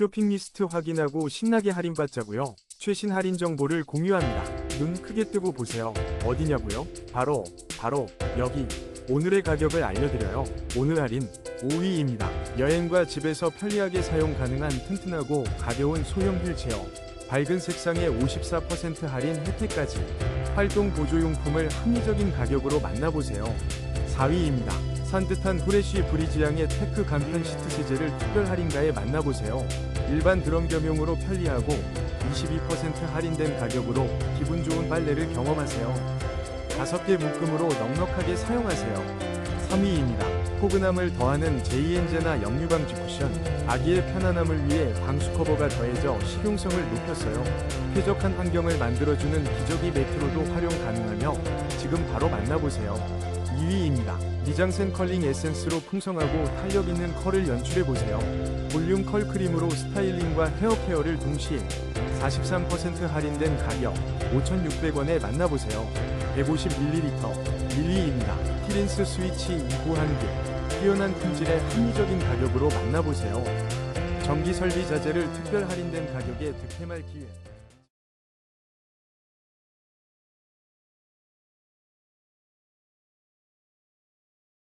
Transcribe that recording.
쇼핑 리스트 확인하고 신나게 할인받자고요. 최신 할인 정보를 공유합니다. 눈 크게 뜨고 보세요. 어디냐고요? 바로 바로 여기. 오늘의 가격을 알려드려요. 오늘 할인 5위입니다. 여행과 집에서 편리하게 사용 가능한 튼튼하고 가벼운 소형 휠체어. 밝은 색상의 54% 할인 혜택까지. 활동 보조용품을 합리적인 가격으로 만나보세요. 4위입니다. 산뜻한 후레쉬 브리지향의 테크 간편 시트 세제를 특별 할인가에 만나보세요. 일반 드럼 겸용으로 편리하고 22% 할인된 가격으로 기분 좋은 빨래를 경험하세요. 5개 묶음으로 넉넉하게 사용하세요. 3위입니다. 포근함을 더하는 JN제나 역류방지 쿠션. 아기의 편안함을 위해 방수 커버가 더해져 실용성을 높였어요. 쾌적한 환경을 만들어주는 기저귀 매트로도 지금 바로 만나보세요. 2위입니다. 미장센 컬링 에센스로 풍성하고 탄력 있는 컬을 연출해보세요. 볼륨 컬 크림으로 스타일링과 헤어 케어를 동시에 43% 할인된 가격 5,600원에 만나보세요. 150ml 1위입니다. 티린스 스위치 2구 1개 뛰어난 품질의 합리적인 가격으로 만나보세요. 전기 설비 자재를 특별 할인된 가격에 득템할 기회